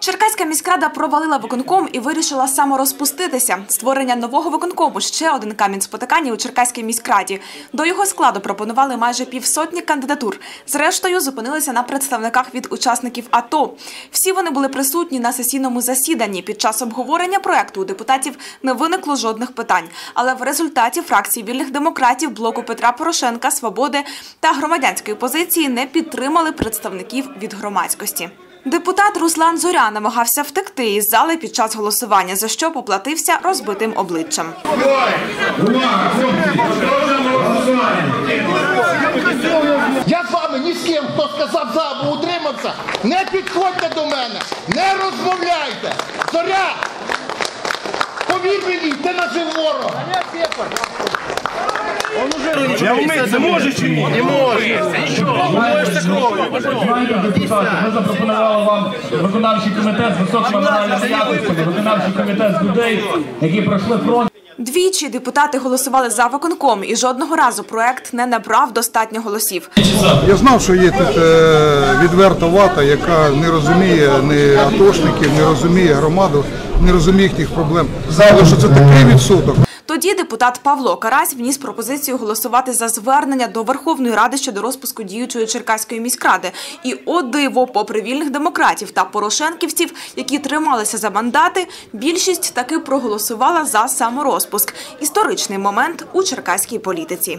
Черкаська міськрада провалила виконком і вирішила саморозпуститися. Створення нового виконкому ще один камінь спотикання у Черкаській міськраді. До його складу пропонували майже півсотні кандидатур. Зрештою, зупинилися на представниках від учасників АТО. Всі вони були присутні на сесійному засіданні. Під час обговорення проекту у депутатів не виникло жодних питань. Але в результаті фракції вільних демократів, блоку Петра Порошенка, Свободи та громадянської позиції не підтримали представників від громадськості. Депутат Руслан Зоря намагався втекти із зали під час голосування, за що поплатився розбитим обличчям. Я з вами ні з ким, хто сказав за або утримався, не підходьте до мене, не розмовляйте. Зоря! Повір мені, ти нажив ворога. Я вмить, не можеш чи ні? Не. Знаєте, депутати, ми запропонували вам виконавчий комітет з високими моральними якостями, виконавчий комітет з людей, які пройшли фронт. Двічі депутати голосували за виконком, і жодного разу проект не набрав достатньо голосів. Я знав, що є тут е, відверта вата, яка не розуміє ні атошників, не розуміє громаду, не розуміє їхніх проблем. Але що це такий відсоток. Тоді депутат Павло Карась вніс пропозицію голосувати за звернення до Верховної Ради щодо розпуску діючої Черкаської міськради. І о диво, попри вільних демократів та порошенківців, які трималися за мандати, більшість таки проголосувала за саморозпуск. Історичний момент у черкаській політиці.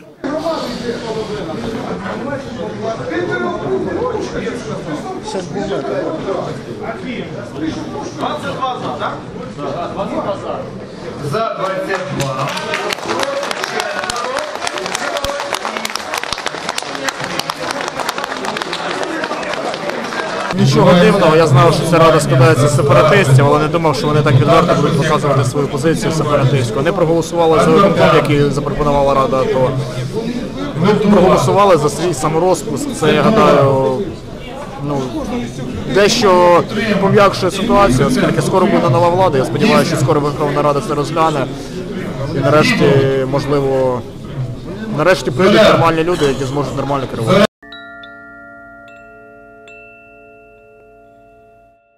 За 22. Нічого дивного, я знав, що ця рада складається з сепаратистів, але не думав, що вони так відверто будуть показувати свою позицію сепаратистську. Вони проголосували за виконком, який запропонувала рада АТО. Проголосували за свій саморозпуск. Це, я гадаю, ну, дещо пом'якшує ситуацію, оскільки скоро буде нова влада. Я сподіваюся, що скоро Верховна Рада це розгляне. І нарешті, можливо, нарешті прийдуть нормальні люди, які зможуть нормально керувати.